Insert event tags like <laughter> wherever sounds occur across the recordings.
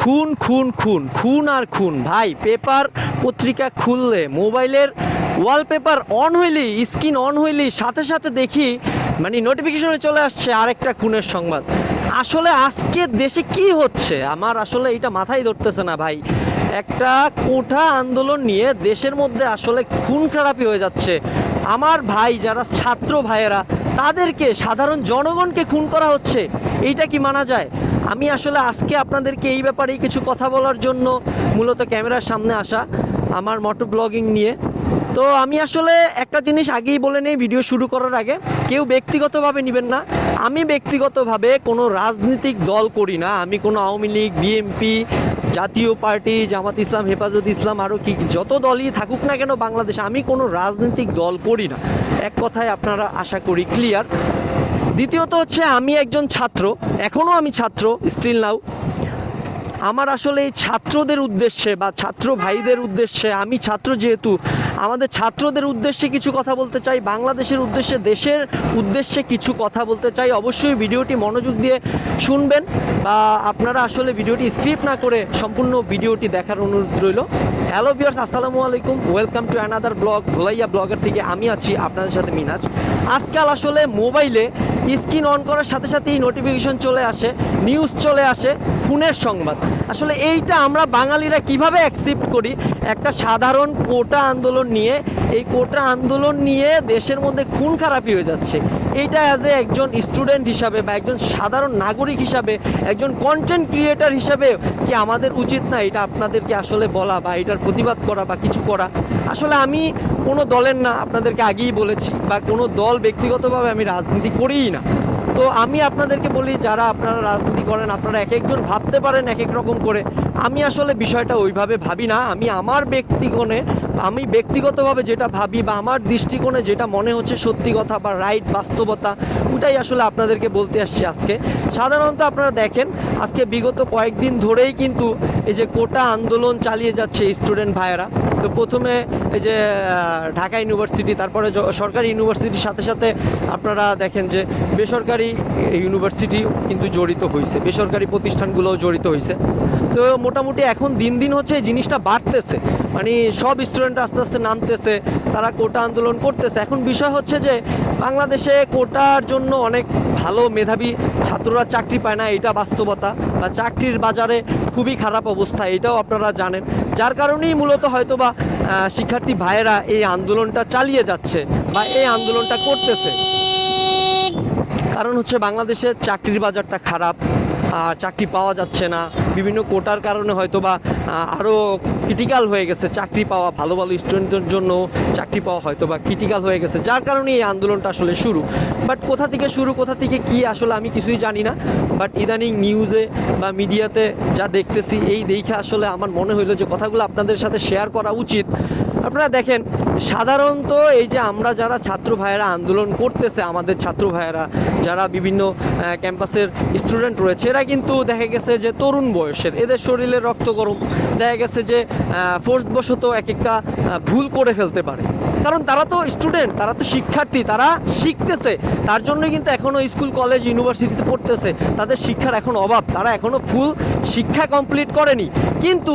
খুন খুন খুন খুন আর খুন। ভাই, পেপার পত্রিকা খুললে, মোবাইলের ওয়ালপেপার অন হইলি স্ক্রিন অন হইলি, সাথে সাথে দেখি মানে নোটিফিকেশনে চলে আসছে আরেকটা খুনের সংবাদ। আসলে আজকে দেশে কি হচ্ছে? আমার আসলে এটা মাথায় ধরতেছে না, ভাই। একটা কোঠা আন্দোলন নিয়ে দেশের মধ্যে আসলে খুন খারাপি হয়ে যাচ্ছে। আমার ভাই, যারা ছাত্র ভাইয়েরা তাদেরকে, সাধারণ জনগণকে খুন করা হচ্ছে, এইটা কি মানা যায়? আমি আসলে আজকে আপনাদেরকে এই ব্যাপারেই কিছু কথা বলার জন্য মূলত ক্যামেরার সামনে আসা, আমার মোটো ব্লগিং নিয়ে। তো আমি আসলে একটা জিনিস আগেই বলে নেই, ভিডিও শুরু করার আগে। কেউ ব্যক্তিগতভাবে নেবেন না। আমি ব্যক্তিগতভাবে কোনো রাজনৈতিক দল করি না। আমি কোনো আওয়ামী লীগ বিএমপি জাতীয় পার্টি, জামাত ইসলাম, হেফাজত ইসলাম, আরও কি, যত দলই থাকুক না কেন বাংলাদেশে আমি কোনো রাজনৈতিক দল করি না। এক কথায় আপনারা আশা করি ক্লিয়ার দ্বিতীয়ত হচ্ছে আমি একজন ছাত্র এখনও আমি ছাত্র স্টিল নাও আমার আসলে এই ছাত্রদের উদ্দেশ্যে বা ছাত্র ভাইদের উদ্দেশ্যে, আমি ছাত্র যেহেতু, আমাদের ছাত্রদের উদ্দেশ্যে কিছু কথা বলতে চাই, বাংলাদেশের উদ্দেশ্যে, দেশের উদ্দেশ্যে কিছু কথা বলতে চাই, অবশ্যই ভিডিওটি মনোযোগ দিয়ে শুনবেন বা আপনারা আসলে ভিডিওটি স্ক্রিপ্ট না করে সম্পূর্ণ ভিডিওটি দেখার অনুরোধ রইল। হ্যালো বিয়ার্স আসসালামু আলাইকুম। ওয়েলকাম টু অ্যানাদার ব্লগ ভোলাইয়া ব্লগের থেকে আমি আছি আপনাদের সাথে মিনাজ। আজকাল আসলে মোবাইলে স্ক্রিন অন করার সাথে সাথেই নোটিফিকেশন চলে আসে নিউজ চলে আসে খুনের সংবাদ। আসলে এইটা আমরা বাঙালিরা কীভাবে অ্যাকসেপ্ট করি? একটা সাধারণ কোটা আন্দোলন নিয়ে, এই কোটা আন্দোলন নিয়ে দেশের মধ্যে খুন খারাপি হয়ে যাচ্ছে। এইটা অ্যাজ এ একজন স্টুডেন্ট হিসাবে বা একজন সাধারণ নাগরিক হিসাবে, একজন কন্টেন্ট ক্রিয়েটার হিসাবে কি আমাদের উচিত না এটা আপনাদেরকে আসলে বলা বা এটার প্রতিবাদ করা বা কিছু করা? আসলে আমি কোনো দলের না, আপনাদেরকে আগেই বলেছি, বা কোনো দল ব্যক্তিগতভাবে আমি রাজনীতি করিই না। তো আমি আপনাদেরকে বলি, যারা আপনারা রাজনীতি করেন, আপনারা এক একজন ভাবতে পারেন এক এক রকম করে। আমি আসলে বিষয়টা ওইভাবে ভাবি না। আমি আমার ব্যক্তিগণে, আমি ব্যক্তিগতভাবে যেটা ভাবি বা আমার দৃষ্টিকোণে যেটা মনে হচ্ছে সত্যি কথা বা রাইট বাস্তবতা ওটাই আসলে আপনাদেরকে বলতে আসছি আজকে। সাধারণত আপনারা দেখেন, আজকে বিগত কয়েকদিন ধরেই কিন্তু এই যে কোটা আন্দোলন চালিয়ে যাচ্ছে স্টুডেন্ট ভাইয়েরা। তো প্রথমে এই যে ঢাকা ইউনিভার্সিটি, তারপরে সরকারি ইউনিভার্সিটির সাথে সাথে আপনারা দেখেন যে বেসরকারি ইউনিভার্সিটি কিন্তু জড়িত হয়েছে বেসরকারি প্রতিষ্ঠানগুলোও জড়িত হয়েছে তো মোটামুটি এখন দিন দিন হচ্ছে এই জিনিসটা বাড়তেছে। মানে সব স্টুডেন্ট আস্তে আস্তে নামতেছে, তারা কোটা আন্দোলন করতেছে। এখন বিষয় হচ্ছে যে, বাংলাদেশে কোটার জন্য অনেক ভালো মেধাবী ছাত্ররা চাকরি পায় না এটা বাস্তবতা। বা চাকরির বাজারে খুবই খারাপ অবস্থা, এটাও আপনারা জানেন। যার কারণেই মূলত হয়তো বা শিক্ষার্থী ভাইয়েরা এই আন্দোলনটা চালিয়ে যাচ্ছে বা এই আন্দোলনটা করতেছে। কারণ হচ্ছে বাংলাদেশের চাকরির বাজারটা খারাপ চাকরি পাওয়া যাচ্ছে না। বিভিন্ন কোটার কারণে হয়তো বা আরও ক্রিটিক্যাল হয়ে গেছে চাকরি পাওয়া, ভালো ভালো স্টুডেন্টদের জন্য চাকরি পাওয়া হয়তো বা ক্রিটিক্যাল হয়ে গেছে, যার কারণে এই আন্দোলনটা আসলে শুরু। বাট কোথা থেকে শুরু, কোথা থেকে কি, আসলে আমি কিছুই জানি না। বাট ইদানিং নিউজে বা মিডিয়াতে যা দেখতেছি, এই দেখে আসলে আমার মনে হইল যে কথাগুলো আপনাদের সাথে শেয়ার করা উচিত। আপনারা দেখেন, সাধারণত এই যে আমরা যারা ছাত্র ভাইয়েরা আন্দোলন করতেছে, আমাদের ছাত্র ভাইয়েরা, যারা বিভিন্ন ক্যাম্পাসের স্টুডেন্ট রয়েছে, এরা কিন্তু দেখা গেছে যে তরুণ বয়সের, এদের শরীরে রক্ত গরম। দেখা গেছে যে ফোর্সবশত এক একটা ভুল করে ফেলতে পারে। কারণ তারা তো স্টুডেন্ট, তারা তো শিক্ষার্থী, তারা শিখতেছে। তার জন্য কিন্তু এখনও স্কুল, কলেজ, ইউনিভার্সিটিতে পড়তেছে। তাদের শিক্ষার এখন অভাব, তারা এখনও ফুল শিক্ষা কমপ্লিট করেনি। কিন্তু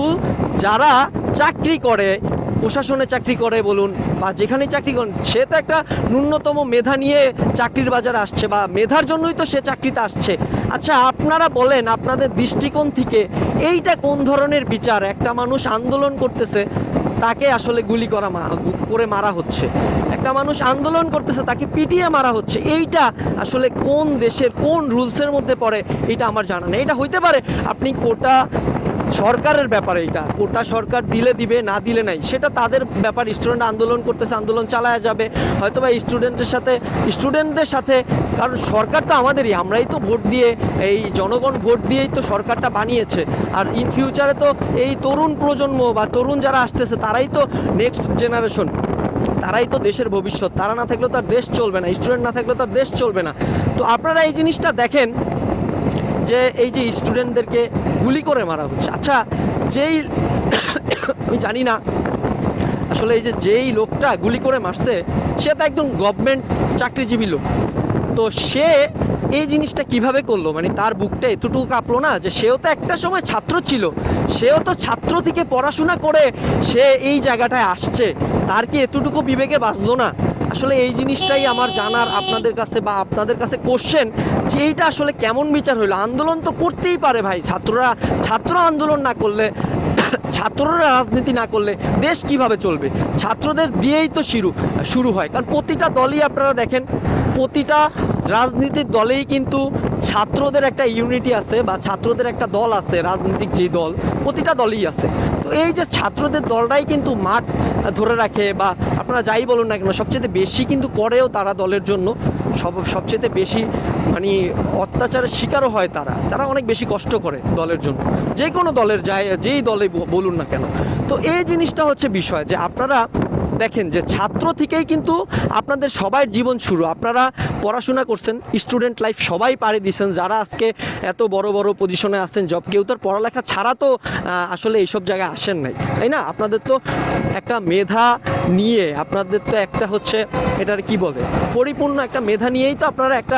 যারা চাকরি করে প্রশাসনে চাকরি করে, বলুন, বা যেখানেই চাকরি করেন, সে তো একটা ন্যূনতম মেধা নিয়ে চাকরির বাজারে আসছে, বা মেধার জন্যই তো সে চাকরিতে আসছে। আচ্ছা আপনারা বলেন, আপনাদের দৃষ্টিকোণ থেকে এইটা কোন ধরনের বিচার? একটা মানুষ আন্দোলন করতেছে, তাকে আসলে গুলি করা করে মারা হচ্ছে। একটা মানুষ আন্দোলন করতেছে, তাকে পিটিয়ে মারা হচ্ছে। এইটা আসলে কোন দেশের কোন রুলসের মধ্যে পড়ে, এটা আমার জানা নেই। এটা হইতে পারে, আপনি কোটা সরকারের ব্যাপারে এটা। কোটা সরকার দিলে দিবে, না দিলে নাই। সেটা তাদের ব্যাপার। স্টুডেন্ট আন্দোলন করতেছে, আন্দোলন চালায়া যাবে। হয়তো বা স্টুডেন্টের সাথে স্টুডেন্টদের সাথে কারণ সরকার তো আমাদেরই। আমরাই তো ভোট দিয়ে এই জনগণ ভোট দিয়েই তো সরকারটা বানিয়েছে। আর ইন ফিউচারে তো এই তরুণ প্রজন্ম বা তরুণ যারা আসতেছে, তারাই তো নেক্সট জেনারেশন তারাই তো দেশের ভবিষ্যৎ। তারা না থাকলে তো আর দেশ চলবে না। স্টুডেন্ট না থাকলে তো আর দেশ চলবে না। তো আপনারা এই জিনিসটা দেখেন। যে এই যে স্টুডেন্টদেরকে গুলি করে মারা হচ্ছে। আচ্ছা যেই <coughs> আমি জানি না, আসলে এই যে যেই লোকটা গুলি করে মারছে, সে তো একদম গভর্নমেন্ট চাকরিজীবী লোক। তো সে এই জিনিসটা কীভাবে করল? মানে তার বুকটা এতটুকু কাঁপলো না যে সেও তো একটা সময় ছাত্র ছিল। সেও তো ছাত্র থেকে পড়াশোনা করে সে এই জায়গাটায় আসছে। তার কি এতটুকু বিবেকে বাঁচলো না? আসলে এই জিনিসটাই আমার জানার আপনাদের কাছে বা আপনাদের কাছে কোশ্চেন যে এইটা আসলে কেমন বিচার হইল? আন্দোলন তো করতেই পারে ভাই। ছাত্ররা, ছাত্র আন্দোলন না করলে, ছাত্ররা রাজনীতি না করলে দেশ কীভাবে চলবে? ছাত্রদের দিয়েই তো শুরু শুরু হয়। কারণ প্রতিটা দলই আপনারা দেখেন, প্রতিটা রাজনীতির দলেই কিন্তু ছাত্রদের একটা ইউনিটি আছে বা ছাত্রদের একটা দল আছে, রাজনৈতিক যে দল, প্রতিটা দলই আছে। তো এই যে ছাত্রদের দলটাই কিন্তু মাঠ ধরে রাখে বা আপনারা যাই বলুন না কেন, সবচেয়ে বেশি কিন্তু করেও তারা দলের জন্য। সব সবচেয়ে বেশি মানে অত্যাচারের শিকারও হয় তারা। তারা অনেক বেশি কষ্ট করে দলের জন্য। যে কোনো দলের যায় যেই দলে বলুন না কেন। তো এই জিনিসটা হচ্ছে বিষয় যে আপনারা দেখেন যে ছাত্র থেকেই কিন্তু আপনাদের সবার জীবন শুরু। আপনারা পড়াশোনা করছেন স্টুডেন্ট লাইফ সবাই পাড়ি দিয়েছেন যারা আজকে এত বড় বড় পজিশনে আছেন জব কেউ তো পড়ালেখা ছাড়া তো আসলে এইসব জায়গায় আসেন নাই। তাই না? আপনাদের তো একটা মেধা নিয়ে, আপনাদের তো একটা হচ্ছে, এটার কি বলে, পরিপূর্ণ একটা মেধা নিয়েই তো আপনারা একটা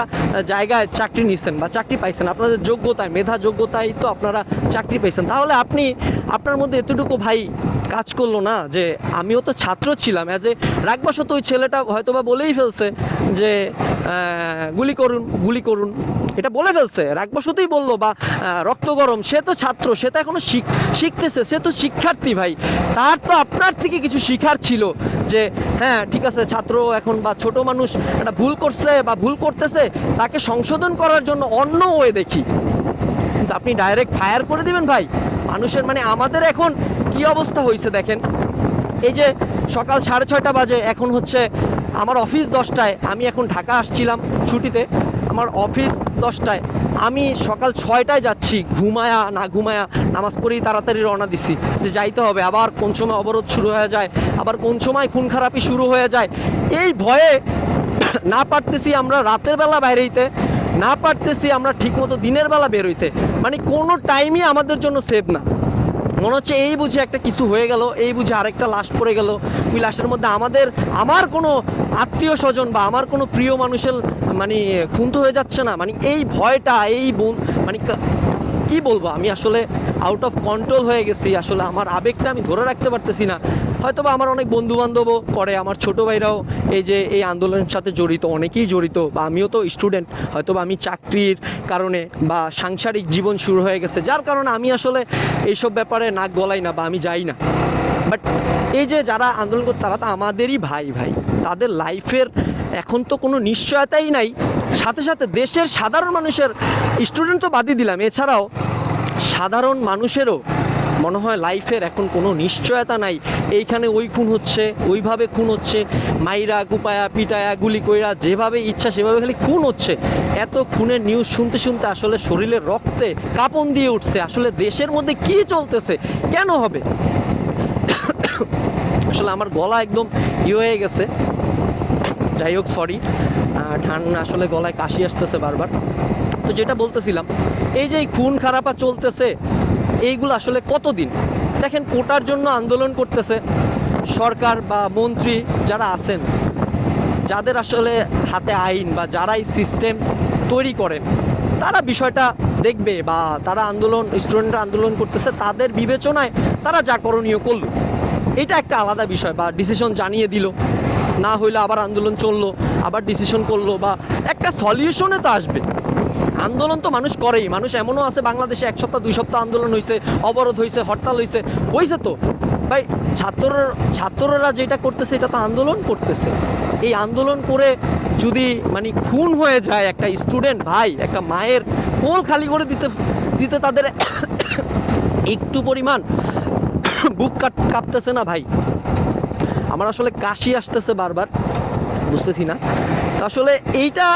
জায়গায় চাকরি নিচ্ছেন বা চাকরি পাইছেন, আপনাদের যোগ্যতায়, মেধা যোগ্যতায় তো আপনারা চাকরি পাইছেন। তাহলে আপনি, আপনার মধ্যে এতটুকু ভাই কাজ করল না যে আমিও তো ছাত্র ছিলাম অ্যাজ এ রাগবশত ওই ছেলেটা হয়তো বা বলেই ফেলছে যে গুলি করুন গুলি করুন। এটা বলে ফেলছে, রাগবশতই বলল বা রক্ত গরম, সে তো ছাত্র, সে তো এখনও শিখ, শিখতেছে, সে তো শিক্ষার্থী ভাই। তার তো আপনার থেকে কিছু শিখার ছিল। যে হ্যাঁ ঠিক আছে, ছাত্র এখন বা ছোট মানুষ একটা ভুল করছে বা ভুল করতেছে, তাকে সংশোধন করার জন্য অন্য ওয়ে দেখি। কিন্তু আপনি ডাইরেক্ট ফায়ার করে দিবেন ভাই। মানুষের মানে আমাদের এখন কি অবস্থা হয়েছে দেখেন। এই যে সকাল সাড়ে ছয়টা বাজে, এখন হচ্ছে আমার অফিস দশটায়, আমি এখন ঢাকা আসছিলাম ছুটিতে, আমার অফিস দশটায়। আমি সকাল ছয়টায় যাচ্ছি। ঘুমায়া না ঘুমায়া নামাজ পড়েই তাড়াতাড়ি রওনা দিছি। যে যাইতে হবে। আবার কোন সময় অবরোধ শুরু হয়ে যায়, আবার কোন সময় খুন খারাপি শুরু হয়ে যায়। এই ভয়ে না পারতেছি আমরা রাতের বেলা বাইরে হইতে না পারতেছি আমরা ঠিকমতো দিনের বেলা বেরোইতে। মানে কোনো টাইমই আমাদের জন্য সেভ না। মনে হচ্ছে এই বুঝে একটা কিছু হয়ে গেল, এই বুঝে আরেকটা লাশ পড়ে গেল। ওই লাশের মধ্যে আমাদের, আমার কোনো আত্মীয় স্বজন বা আমার কোনো প্রিয় মানুষের মানে খুন হয়ে যাচ্ছে না। মানে এই ভয়টা, এই বোন মানে কি বলব? আমি আসলে আউট অফ কন্ট্রোল হয়ে গেছি। আসলে আমার আবেগটা আমি ধরে রাখতে পারতেছি না। হয়তো বা আমার অনেক বন্ধু বান্ধবও করে, আমার ছোট ভাইরাও এই যে এই আন্দোলনের সাথে জড়িত, অনেকেই জড়িত, বা আমিও তো স্টুডেন্ট হয়তো বা আমি চাকরির কারণে বা সাংসারিক জীবন শুরু হয়ে গেছে, যার কারণে আমি আসলে এইসব ব্যাপারে নাক গলাই না বা আমি যাই না। বাট এই যে যারা আন্দোলন করছে, তারা তো আমাদেরই ভাই ভাই। তাদের লাইফের এখন তো কোনো নিশ্চয়তাই নাই। সাথে সাথে দেশের সাধারণ মানুষের স্টুডেন্ট তো বাদই দিলাম, এছাড়াও সাধারণ মানুষেরও মনে হয় লাইফের এখন কোনো নিশ্চয়তা নাই। এইখানে ওই খুন হচ্ছে, ওইভাবে খুন হচ্ছে, মাইরা, কুপায়া, পিটায়া, গুলি কইরা যেভাবে ইচ্ছা সেভাবে খালি খুন হচ্ছে। এত খুনের নিউজ শুনতে শুনতে আসলে শরীরের রক্তে কাঁপন দিয়ে উঠছে। আসলে দেশের মধ্যে কি চলতেছে? কেন হবে? আসলে আমার গলা একদম ই হয়ে গেছে। যাই হোক সরি ঠান্ডা আসলে গলায় কাশি আসতেছে বারবার। তো যেটা বলতেছিলাম, এই যে খুন খারাপা চলতেছে এইগুলো আসলে কতদিন? দেখেন কোটার জন্য আন্দোলন করতেছে সরকার বা মন্ত্রী যারা আছেন, যাদের আসলে হাতে আইন বা যারাই সিস্টেম তৈরি করেন, তারা বিষয়টা দেখবে বা তারা আন্দোলন, স্টুডেন্টরা আন্দোলন করতেছে, তাদের বিবেচনায় তারা যা করণীয় করল। এটা একটা আলাদা বিষয় বা ডিসিশন জানিয়ে দিল। না হইলে আবার আন্দোলন চলল, আবার ডিসিশন করল বা একটা সলিউশনে তো আসবে। আন্দোলন তো মানুষ করেই। মানুষ এমনও আছে বাংলাদেশে, এক সপ্তাহ, দুই সপ্তাহ আন্দোলন হয়েছে অবরোধ হয়েছে হরতাল হয়েছে হয়েছে তো। ভাই ছাত্র ছাত্ররা যেটা করতেছে, এটা তো আন্দোলন করতেছে। এই আন্দোলন করে যদি মানে খুন হয়ে যায় একটা স্টুডেন্ট ভাই, একটা মায়ের কোল খালি করে দিতে দিতে তাদের একটু পরিমাণ বুক কাট, কাঁপতেছে না ভাই? আমার আসলে কাশি আসতেছে বারবার, বুঝতেছি না। আসলে এইটা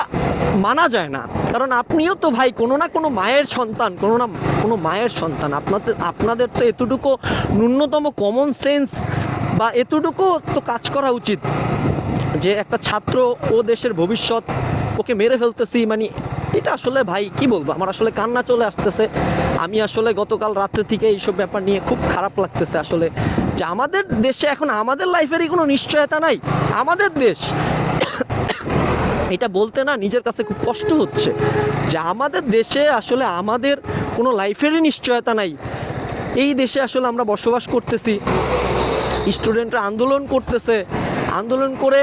মানা যায় না। কারণ আপনিও তো ভাই কোনো না কোনো মায়ের সন্তান, কোনো না কোনো মায়ের সন্তান। আপনাদের আপনাদের তো এতটুকু ন্যূনতম কমন সেন্স বা এতটুকু তো কাজ করা উচিত যে একটা ছাত্র ও দেশের ভবিষ্যৎ ওকে মেরে ফেলতেছি। মানে এটা আসলে ভাই কি বলব? আমার আসলে কান্না চলে আসতেছে। আমি আসলে গতকাল রাত্রে থেকে এইসব ব্যাপার নিয়ে খুব খারাপ লাগতেছে আসলে। যে আমাদের দেশে এখন আমাদের লাইফেরই কোনো নিশ্চয়তা নাই। আমাদের দেশ এটা বলতে না নিজের কাছে খুব কষ্ট হচ্ছে যে আমাদের দেশে আসলে আমাদের কোনো লাইফেরই নিশ্চয়তা নাই। এই দেশে আসলে আমরা বসবাস করতেছি, স্টুডেন্টরা আন্দোলন করতেছে, আন্দোলন করে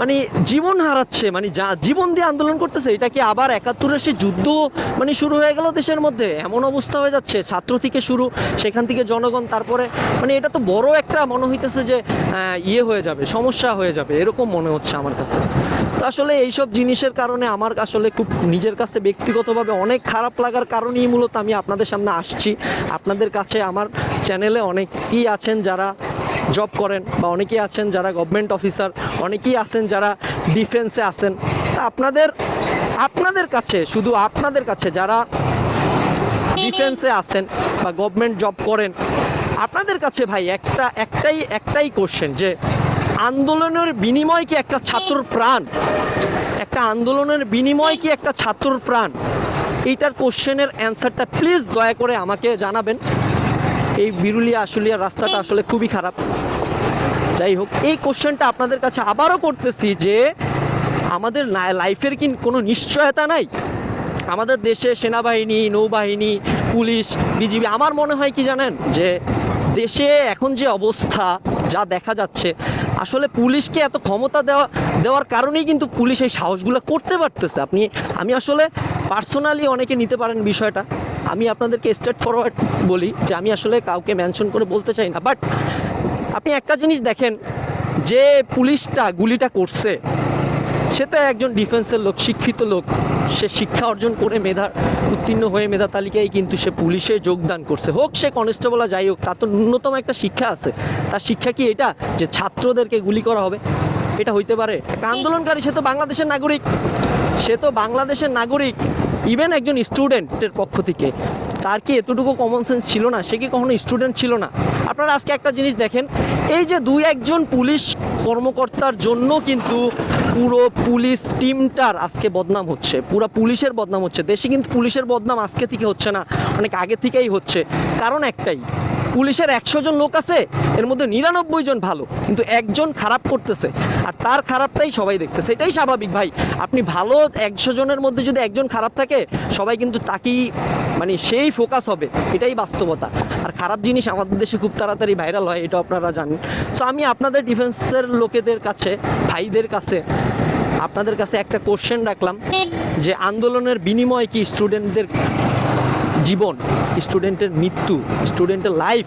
মানে জীবন হারাচ্ছে মানে যা জীবন দিয়ে আন্দোলন করতেছে, এটা কি আবার একাত্তরের সে যুদ্ধ মানে শুরু হয়ে গেল দেশের মধ্যে? এমন অবস্থা হয়ে যাচ্ছে, ছাত্র থেকে শুরু, সেখান থেকে জনগণ, তারপরে মানে এটা তো বড় একটা মনে হইতেছে যে ইয়ে হয়ে যাবে, সমস্যা হয়ে যাবে, এরকম মনে হচ্ছে আমার কাছে। আসলে এইসব জিনিসের কারণে আমার আসলে খুব নিজের কাছে ব্যক্তিগতভাবে অনেক খারাপ লাগার কারণেই মূলত আমি আপনাদের সামনে আসছি। আপনাদের কাছে আমার চ্যানেলে অনেকেই আছেন যারা জব করেন বা অনেকেই আছেন যারা গভর্নমেন্ট অফিসার অনেকেই আছেন যারা ডিফেন্সে আছেন। আপনাদের আপনাদের কাছে, শুধু আপনাদের কাছে যারা ডিফেন্সে আছেন বা গভর্নমেন্ট জব করেন, আপনাদের কাছে ভাই একটা, একটাই একটাই কোশ্চেন যে আন্দোলনের বিনিময় কি একটা ছাত্র প্রাণ? একটা আন্দোলনের বিনিময় কি একটা ছাত্রর প্রাণ? এইটার কোশ্চেনের অ্যান্সারটা প্লিজ দয়া করে আমাকে জানাবেন। এই বিরুলিয়া আশুলিয়া রাস্তাটা আসলে খুবই খারাপ। যাই হোক, এই কোশ্চেনটা আপনাদের কাছে আবারও করতেছি যে আমাদের লাইফের কি কোনো নিশ্চয়তা নাই? আমাদের দেশে সেনাবাহিনী, নৌবাহিনী, পুলিশ, বিজিবি, আমার মনে হয় কি জানেন? যে দেশে এখন যে অবস্থা, যা দেখা যাচ্ছে আসলে পুলিশকে এত ক্ষমতা দেওয়া দেওয়ার কারণেই কিন্তু পুলিশ এই সাহসগুলো করতে পারতেছে। আপনি আমি আসলে পার্সোনালি অনেকে নিতে পারেন বিষয়টা। আমি আপনাদেরকে স্ট্রেট ফরওয়ার্ড বলি যে আমি আসলে কাউকে মেনশন করে বলতে চাই না। বাট আপনি একটা জিনিস দেখেন, যে পুলিশটা গুলিটা করছে সে তো একজন ডিফেন্সের লোক, শিক্ষিত লোক। সে শিক্ষা অর্জন করে মেধা উত্তীর্ণ হয়ে মেধা তালিকায় কিন্তু সে পুলিশে যোগদান করছে। হোক, সে কনস্টেবল যাই হোক, তার তো ন্যূনতম একটা শিক্ষা আছে। তার শিক্ষা কি এটা? যে ছাত্রদেরকে গুলি করা হবে। এটা হইতে পারে। একটা আন্দোলনকারী, সে তো বাংলাদেশের নাগরিক। সে তো বাংলাদেশের নাগরিক। ইভেন একজন স্টুডেন্টের পক্ষ থেকে। তার কি এতটুকু কমন সেন্স ছিল না? সে কি কখনো স্টুডেন্ট ছিল না? আপনারা আজকে একটা জিনিস দেখেন, এই যে দুই একজন পুলিশ কর্মকর্তার জন্য কিন্তু পুরো পুলিশ টিমটার আজকে বদনাম হচ্ছে। পুরো পুলিশের বদনাম হচ্ছে। দেশে কিন্তু পুলিশের বদনাম আজকে থেকে হচ্ছে না, অনেক আগে থেকেই হচ্ছে। কারণ একটাই, পুলিশের একশো জন লোক আছে, এর মধ্যে নিরানব্বই জন ভালো, কিন্তু একজন খারাপ করতেছে। আর তার খারাপটাই সবাই দেখতেছে। এটাই স্বাভাবিক ভাই। আপনি ভালো একশো জনের মধ্যে যদি একজন খারাপ থাকে, সবাই কিন্তু তাকেই মানে সেই ফোকাস হবে, এটাই বাস্তবতা। আর খারাপ জিনিস আমাদের দেশে খুব তাড়াতাড়ি ভাইরাল হয়, এটা আপনারা জানেন। সো আমি আপনাদের ডিফেন্সের লোকেদের কাছে, ভাইদের কাছে, আপনাদের কাছে একটা কোশ্চেন রাখলাম, যে আন্দোলনের বিনিময়ে কি স্টুডেন্টদের জীবন স্টুডেন্টের মৃত্যু স্টুডেন্টের লাইফ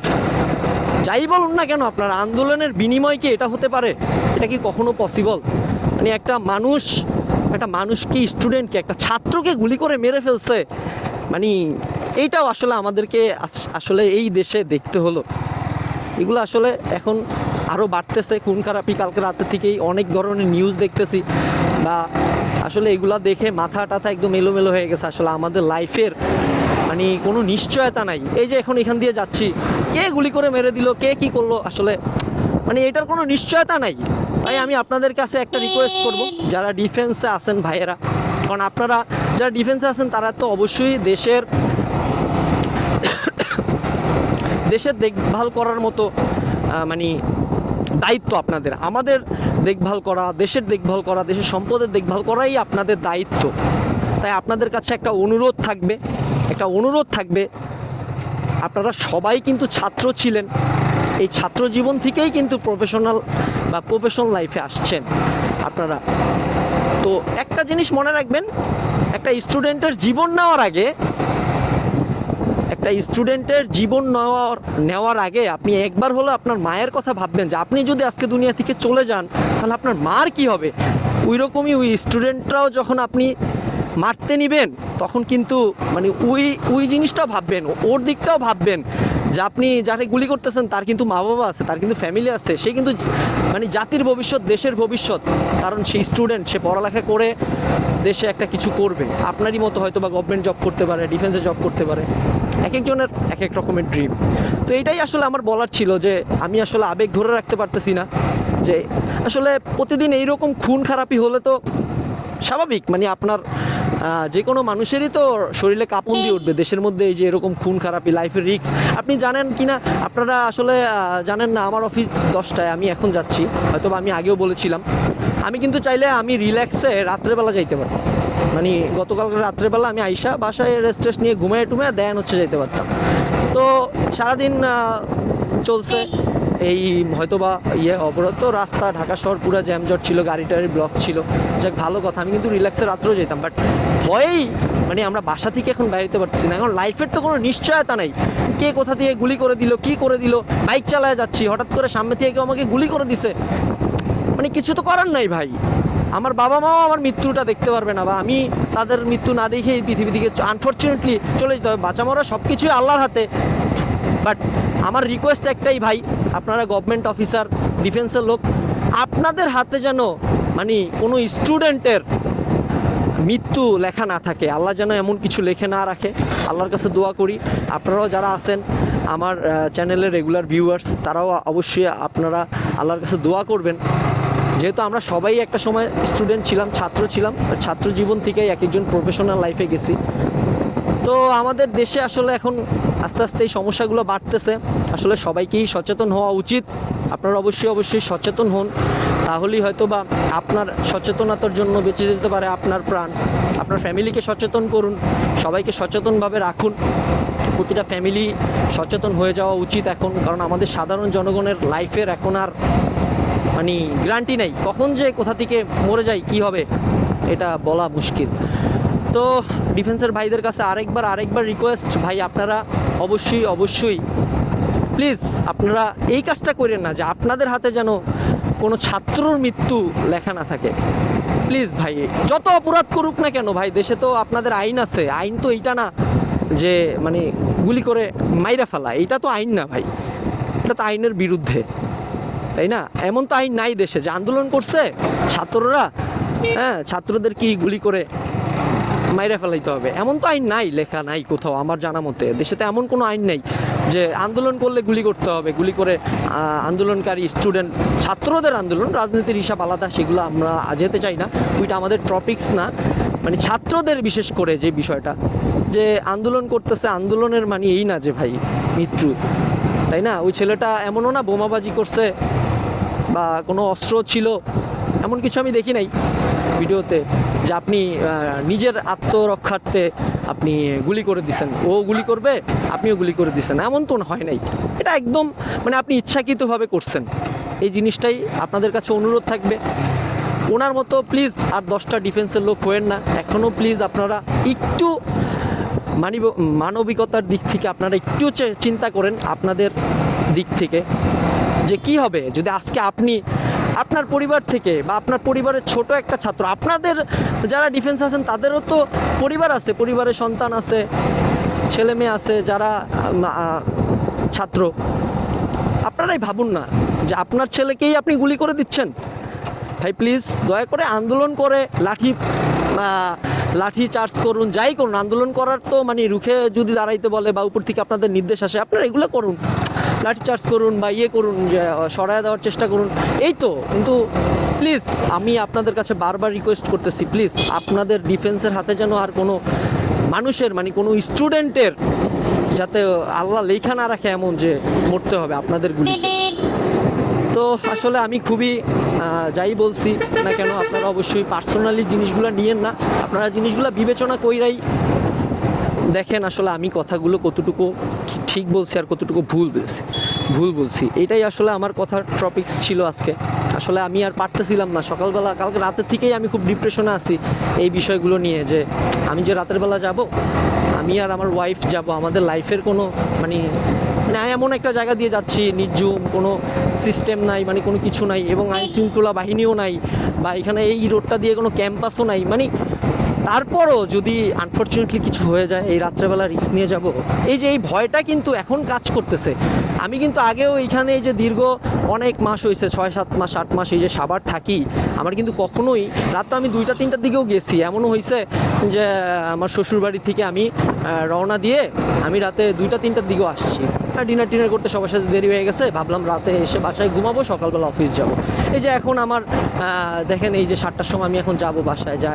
যাই বলুন না কেন আপনার, আন্দোলনের বিনিময় কি এটা হতে পারে? এটা কি কখনো পসিবল মানে একটা মানুষ, একটা মানুষকে স্টুডেন্টকে একটা ছাত্রকে গুলি করে মেরে ফেলছে? মানে এইটাও আসলে আমাদেরকে আস- আসলে এই দেশে দেখতে হলো। এগুলো আসলে এখন আরও বাড়তেছে। খুন খারাপি কালকে রাতে থেকেই অনেক ধরনের নিউজ দেখতেছি বা আসলে এগুলা দেখে মাথা টাথা একদম এলোমেলো হয়ে গেছে। আসলে আমাদের লাইফের মানে কোনো নিশ্চয়তা নাই। এই যে এখন এখান দিয়ে যাচ্ছি, কে গুলি করে মেরে দিল, কে কি করল? আসলে মানে এটার কোনো নিশ্চয়তা নাই। তাই আমি আপনাদের কাছে একটা রিকোয়েস্ট করব, যারা ডিফেন্সে আছেন ভাইয়েরা কারণ আপনারা যারা ডিফেন্সে আছেন, তারা তো অবশ্যই দেশের দেশের দেখভাল করার মতো মানে দায়িত্ব আপনাদের। আমাদের দেখভাল করা, দেশের দেখভাল করা, দেশের সম্পদের দেখভাল করাই আপনাদের দায়িত্ব। তাই আপনাদের কাছে একটা অনুরোধ থাকবে, একটা অনুরোধ থাকবে। আপনারা সবাই কিন্তু ছাত্র ছিলেন। এই ছাত্র জীবন থেকেই কিন্তু প্রফেশনাল বা প্রফেশনাল লাইফে আসছেন। আপনারা তো একটা জিনিস মনে রাখবেন, একটা স্টুডেন্টের জীবন নেওয়ার আগে, একটা স্টুডেন্টের জীবন নেওয়ার নেওয়ার আগে আপনি একবার হলো আপনার মায়ের কথা ভাববেন যে আপনি যদি আজকে দুনিয়া থেকে চলে যান, তাহলে আপনার মার কি হবে? ওই রকমই ওই স্টুডেন্টরাও যখন আপনি মারতে নিবেন, তখন কিন্তু মানে ওই ওই জিনিসটাও ভাববেন, ওর দিকটাও ভাববেন। যে আপনি যাকে গুলি করতেছেন, তার কিন্তু মা বাবা আছে, তার কিন্তু ফ্যামিলি আছে। সে কিন্তু মানে জাতির ভবিষ্যৎ, দেশের ভবিষ্যৎ। কারণ সেই স্টুডেন্ট সে পড়ালেখা করে দেশে একটা কিছু করবে। আপনারই মতো হয়তো বা গভর্নমেন্ট জব করতে পারে ডিফেন্সে জব করতে পারে। এক একজনের এক এক রকমের ড্রিম তো এটাই আসলে আমার বলার ছিল যে, আমি আসলে আবেগ ধরে রাখতে পারতেছি না। যে আসলে প্রতিদিন এইরকম খুন খারাপি হলে তো স্বাভাবিক। মানে আপনার যে কোনো মানুষেরই তো শরীরে কাঁপন দিয়ে উঠবে। দেশের মধ্যে এই যে এরকম খুন খারাপি লাইফের রিস্ক আপনি জানেন কি না আপনারা আসলে জানেন না, আমার অফিস দশটায় আমি এখন যাচ্ছি। হয়তো আমি আগেও বলেছিলাম। আমি কিন্তু চাইলে আমি রিল্যাক্সে রাত্রেবেলা যাইতে পারতাম। মানে গতকাল রাত্রেবেলা আমি আইসা বাসায় রেস্ট টেস্ট নিয়ে ঘুমায় টুমে দেন হচ্ছে যেতে পারতাম। তো সারাদিন চলছে। এই হয়তোবা ইয়ে অবরোধ। তো রাস্তা, ঢাকা শহর পুরো জ্যামজট ছিল গাড়ি টাড়ি ব্লক ছিল। যাক, ভালো কথা। আমি কিন্তু রিল্যাক্সে রাত্রেও যেতাম। বাট ভয়েই মানে আমরা বাসা থেকে এখন বেরোতে পারছি না। এখন লাইফের তো কোনো নিশ্চয়তা নাই। কে কোথা থেকে গুলি করে দিল, কি করে দিল? বাইক চালায় যাচ্ছি। হঠাৎ করে সামনে থেকে কেউ আমাকে গুলি করে দিছে। মানে কিছু তো করার নাই ভাই। আমার বাবা মাও আমার মৃত্যুটা দেখতে পারবে না বা আমি তাদের মৃত্যু না দেখে এই পৃথিবী থেকে আনফর্চুনেটলি চলে যেতে হবে। বাঁচা মরা সব কিছুই আল্লাহর হাতে। বাট আমার রিকোয়েস্ট একটাই ভাই, আপনারা গভর্নমেন্ট অফিসার ডিফেন্সের লোক, আপনাদের হাতে যেন মানে কোনো স্টুডেন্টের মৃত্যু লেখা না থাকে। আল্লাহ যেন এমন কিছু লেখে না রাখে। আল্লাহর কাছে দোয়া করি। আপনারাও যারা আছেন, আমার চ্যানেলের রেগুলার ভিউয়ার্স তারাও অবশ্যই আপনারা আল্লাহর কাছে দোয়া করবেন। যেহেতু আমরা সবাই একটা সময় স্টুডেন্ট ছিলাম, ছাত্র ছিলাম ছাত্র জীবন থেকেই এক একজন প্রফেশনাল লাইফে গেছি। তো আমাদের দেশে আসলে এখন আস্তে আস্তে এই সমস্যাগুলো বাড়তেছে। আসলে সবাইকেই সচেতন হওয়া উচিত। আপনারা অবশ্যই অবশ্যই সচেতন হন। তাহলেই হয়তো বা আপনার সচেতনতার জন্য বেঁচে যেতে পারে আপনার প্রাণ। আপনার ফ্যামিলিকে সচেতন করুন, সবাইকে সচেতনভাবে রাখুন। প্রতিটা ফ্যামিলি সচেতন হয়ে যাওয়া উচিত এখন, কারণ আমাদের সাধারণ জনগণের লাইফের এখন আর মানে গ্যারান্টি নেই। কখন যে কোথা থেকে মরে যায়, কি হবে, এটা বলা মুশকিল। তো ডিফেন্সের ভাইদের কাছে আরেকবার আরেকবার রিকোয়েস্ট ভাই, আপনারা অবশ্যই অবশ্যই প্লিজ আপনারা এই কাজটা করেন না যে আপনাদের হাতে যেন কোনো ছাত্রর মৃত্যু লেখা না থাকে। প্লিজ ভাই, যত অপরাধ করুক না কেন ভাই, দেশে তো আপনাদের আইন আছে। আইন তো এইটা না যে মানে গুলি করে মাইরা ফেলা, এইটা তো আইন না ভাই। এটা তো আইনের বিরুদ্ধে, তাই না? এমন তো আইন নাই দেশে। যে আন্দোলন করছে ছাত্ররা হ্যাঁ ছাত্রদের কি গুলি করে মাইরে ফেলাইতে হবে। এমন তো আইন নাই, লেখা নাই কোথাও, আমার জানা মতে। দেশে তো এমন কোনো আইন নেই যে আন্দোলন করলে গুলি করতে হবে, গুলি করে আন্দোলনকারী স্টুডেন্ট ছাত্রদের আন্দোলন, রাজনীতির হিসাব আলাদা, সেগুলো আমরা যেতে চাই না। ওইটা আমাদের টপিকস না। মানে ছাত্রদের বিশেষ করে যে বিষয়টা, যে আন্দোলন করতেছে, আন্দোলনের মানে এই না যে ভাই, মৃত্যু। তাই না? ওই ছেলেটা এমনও না বোমাবাজি করছে বা কোনো অস্ত্র ছিল, এমন কিছু আমি দেখি নাই ভিডিওতে। যে আপনি নিজের আত্মরক্ষার্থে আপনি গুলি করে দিছেন। ও গুলি করবে, আপনিও গুলি করে দিছেন। এমন তো হয় নাই। এটা একদম মানে আপনি ইচ্ছাকৃতভাবে করছেন। এই জিনিসটাই আপনাদের কাছে অনুরোধ থাকবে। ওনার মতো প্লিজ আর দশটা ডিফেন্সের লোক হয়েন না। এখনও প্লিজ আপনারা একটু মানব, মানবিকতার দিক থেকে আপনারা একটু চিন্তা করেন আপনাদের দিক থেকে। যে কি হবে? যদি আজকে আপনি আপনার পরিবার থেকে বা আপনার পরিবারের ছোট একটা ছাত্র, আপনাদের যারা ডিফেন্স আছেন, তাদেরও তো পরিবার আছে, পরিবারের সন্তান আছে, ছেলে মেয়ে আছে, যারা ছাত্র। আপনারাই ভাবুন না যে আপনার ছেলেকেই আপনি গুলি করে দিচ্ছেন। ভাই প্লিজ দয়া করে আন্দোলন করে, লাঠি লাঠি চার্জ করুন, যাই করুন। আন্দোলন করার তো মানে রুখে যদি দাঁড়াইতে বলে বা উপর থেকে আপনাদের নির্দেশ আসে, আপনারা এগুলো করুন। লাঠি চার্জ করুন বা ইয়ে করুন সরায় দেওয়ার চেষ্টা করুন। এই তো, কিন্তু প্লিজ আমি আপনাদের কাছে বারবার রিকোয়েস্ট করতেছি প্লিজ আপনাদের ডিফেন্সের হাতে যেন আর কোনো মানুষের মানে কোনো স্টুডেন্টের যাতে আল্লাহ লেখা না রাখে এমন যে, মরতে হবে আপনাদের গুলিতে তো আসলে আমি খুবই যাই বলছি না কেন, আপনারা অবশ্যই পার্সোনালি জিনিসগুলো নিয়েন না। আপনারা জিনিসগুলো বিবেচনা কইরাই দেখেন আসলে আমি কথাগুলো কতটুকু ঠিক বলছি আর কতটুকু ভুল বলছি ভুল বলছি। এটাই আসলে আমার কথার টপিকস ছিল আজকে। আসলে আমি আর পারতেছিলাম না। সকালবেলা, কালকে রাতের থেকেই আমি খুব ডিপ্রেশনে আছি এই বিষয়গুলো নিয়ে যে আমি যে রাতের বেলা যাব, আমি আর আমার ওয়াইফ যাব, আমাদের লাইফের কোনো মানে না এমন একটা জায়গা দিয়ে যাচ্ছি নির্জুম কোনো সিস্টেম নাই মানে কোনো কিছু নাই, এবং আইন শৃঙ্খলা বাহিনীও নাই, বা এখানে এই রোডটা দিয়ে কোনো ক্যাম্পাসও নাই। মানে তারপরও যদি আনফর্চুনেটলি কিছু হয়ে যায়, এই রাত্রেবেলা রিস্ক নিয়ে যাব, এই যে এই ভয়টা কিন্তু এখন কাজ করতেছে। আমি কিন্তু আগেও এইখানে এই যে দীর্ঘ অনেক মাস হয়েছে ছয়, সাত মাস, আট মাস এই যে সাবার থাকি, আমার কিন্তু কখনোই রাত তো আমি দুইটা, তিনটার দিকেও গেছি। এমনও হয়েছে যে, আমার শ্বশুর বাড়ি থেকে আমি রওনা দিয়ে আমি রাতে দুইটা, তিনটার দিকেও আসছি। ডিনার টিনার করতে সবার সাথে দেরি হয়ে গেছে, ভাবলাম রাতে এসে বাসায় ঘুমাবো, সকালবেলা অফিস যাব। এই যে এখন আমার দেখেন এই যে সাতটার সময় আমি এখন যাব বাসায়, যা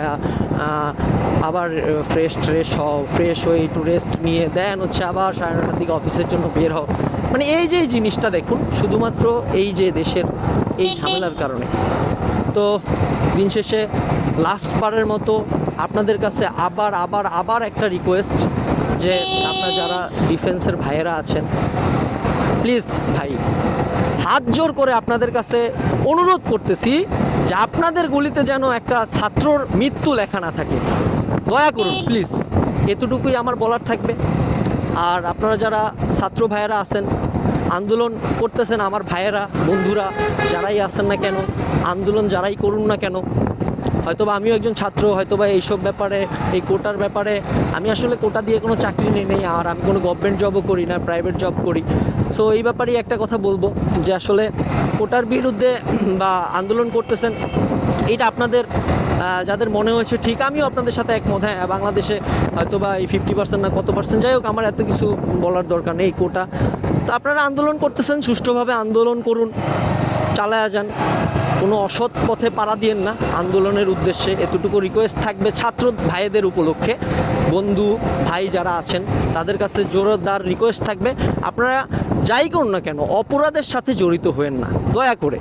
আবার ফ্রেশ ট্রেশ হও ফ্রেশ হয়ে একটু রেস্ট নিয়ে দেন হচ্ছে আবার সাড়ে নটার দিকে অফিসের জন্য বের হও। মানে এই যে জিনিসটা দেখুন, শুধুমাত্র এই যে দেশের এই ঝামেলার কারণে। তো দিন শেষে লাস্ট বারের মতো আপনাদের কাছে আবার আবার আবার একটা রিকোয়েস্ট যে আপনার যারা ডিফেন্সের ভাইয়েরা আছেন প্লিজ ভাই, হাত জোর করে আপনাদের কাছে অনুরোধ করতেছি যে আপনাদের গুলিতে যেন একটা ছাত্রর মৃত্যু লেখা না থাকে। দয়া করুন প্লিজ এতটুকুই আমার বলার থাকবে। আর আপনারা যারা ছাত্র ভাইয়েরা আছেন, আন্দোলন করতেছেন আমার ভাইয়েরা, বন্ধুরা, যারাই আছেন না কেন, আন্দোলন যারাই করুন না কেন হয়তোবা আমিও একজন ছাত্র হয়তো বা এইসব ব্যাপারে, এই কোটার ব্যাপারে আমি আসলে কোটা দিয়ে কোনো চাকরি নেই নেই, আর আমি কোনো গভর্নমেন্ট জবও করি না প্রাইভেট জব করি। সো এই ব্যাপারেই একটা কথা বলব যে আসলে কোটার বিরুদ্ধে বা আন্দোলন করতেছেন, এটা আপনাদের যাদের মনে হয়েছে ঠিক, আমিও আপনাদের সাথে একমত। হ্যাঁ বাংলাদেশে হয়তো বা এই ফিফটি পার্সেন্ট না কত পার্সেন্ট যাই হোক, আমার এত কিছু বলার দরকার নেই কোটা। তো আপনারা আন্দোলন করতেছেন, সুষ্ঠুভাবে আন্দোলন করুন, চালায়া যান। কোনো অসৎ পথে পাড়া দিয়েন না। আন্দোলনের উদ্দেশ্যে এতটুকু রিকোয়েস্ট থাকবে ছাত্র ভাইদের উপলক্ষে। বন্ধু, ভাই যারা আছেন, তাদের কাছে জোরদার রিকোয়েস্ট থাকবে। আপনারা যাই করুন না কেন, অপরাধের সাথে জড়িত হয়েন না। দয়া করে।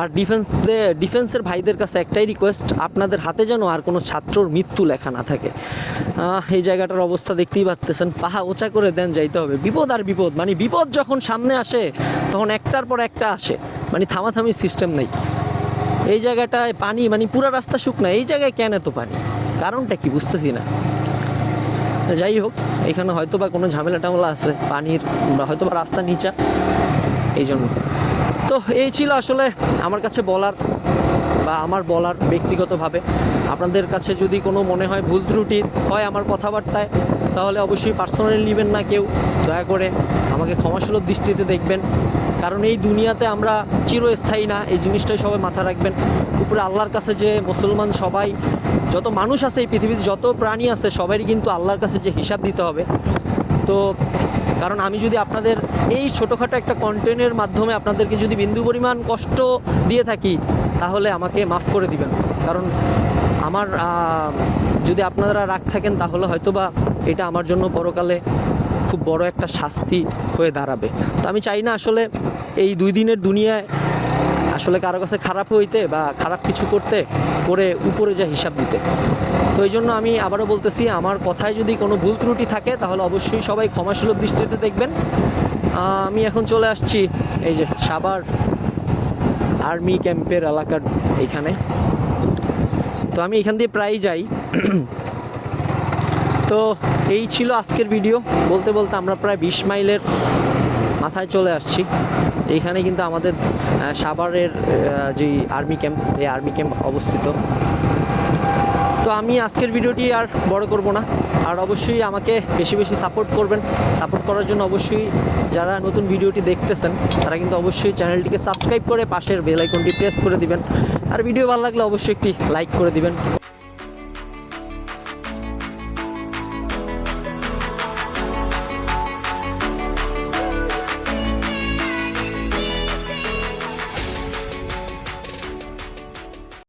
আর ডিফেন্স ডিফেন্সের ভাইদের কাছে একটাই রিকোয়েস্ট আপনাদের হাতে যেন আর কোনো ছাত্রর মৃত্যু লেখা না থাকে। এই জায়গাটার অবস্থা দেখতেই পাচ্তেছেন পাহা উঁচা করে দেন, যাইতে হবে। বিপদ আর বিপদ মানে বিপদ যখন সামনে আসে, তখন একটার পর একটা আসে। মানে থামাথামি সিস্টেম নেই। এই জায়গাটায় পানি মানে পুরো রাস্তা শুকনা, এই জায়গায় কেন এত পানি? কারণটা কি বুঝতেছি না। যাই হোক, এখানে হয়তো বা কোনো ঝামেলা টামেলা আছে, পানির হয়তো বা রাস্তা নিচা, এই জন্য। তো এই ছিল আসলে আমার কাছে বলার বা আমার বলার ব্যক্তিগতভাবে। আপনাদের কাছে যদি কোনো মনে হয় ভুল ত্রুটি হয় আমার কথাবার্তায়, তাহলে অবশ্যই পার্সোনালি নেবেন না কেউ। দয়া করে আমাকে ক্ষমাসুলভ দৃষ্টিতে দেখবেন। কারণ এই দুনিয়াতে আমরা চিরস্থায়ী না, এই জিনিসটাই সবাই মাথা রাখবেন। উপরে আল্লাহর কাছে যে মুসলমান সবাই, যত মানুষ আছে এই পৃথিবীতে, যত প্রাণী আছে, সবারই কিন্তু আল্লাহর কাছে যে হিসাব দিতে হবে। তো, কারণ আমি যদি আপনাদের এই ছোটোখাটো একটা কন্টেন্টের মাধ্যমে আপনাদেরকে যদি বিন্দু পরিমাণ কষ্ট দিয়ে থাকি, তাহলে আমাকে মাফ করে দিবেন। কারণ আমার যদি আপনারা রাগ থাকেন, তাহলে হয়তো বা এটা আমার জন্য পরকালে খুব বড় একটা শাস্তি হয়ে দাঁড়াবে। তো আমি চাই না আসলে এই দুই দিনের দুনিয়ায় আসলে কারও কাছে খারাপ হইতে বা খারাপ কিছু করতে, করে উপরে যা হিসাব দিতে। তো এই জন্য আমি আবারও বলতেছি, আমার কথায় যদি কোনো ভুল ত্রুটি থাকে, তাহলে অবশ্যই সবাই ক্ষমাসুলভ দৃষ্টিতে দেখবেন। আমি এখন চলে আসছি এই যে সাবার আর্মি ক্যাম্পের এলাকার এখানে। তো আমি এখান দিয়ে প্রায় যাই। <clears throat> তো এই ছিল আজকের ভিডিও। বলতে বলতে আমরা প্রায় বিশ মাইলের মাথায় চলে আসছি। এইখানে কিন্তু আমাদের সাভারের যে আর্মি ক্যাম্প, এই আর্মি ক্যাম্প অবস্থিত। তো আমি আজকের ভিডিওটি আর বড় করব না। আর অবশ্যই আমাকে বেশি বেশি সাপোর্ট করবেন। সাপোর্ট করার জন্য অবশ্যই যারা নতুন ভিডিওটি দেখতেছেন, তারা কিন্তু অবশ্যই চ্যানেলটিকে সাবস্ক্রাইব করে পাশের বেল আইকনটি প্রেস করে দিবেন। আর ভিডিও ভালো লাগলে অবশ্যই একটি লাইক করে দিবেন।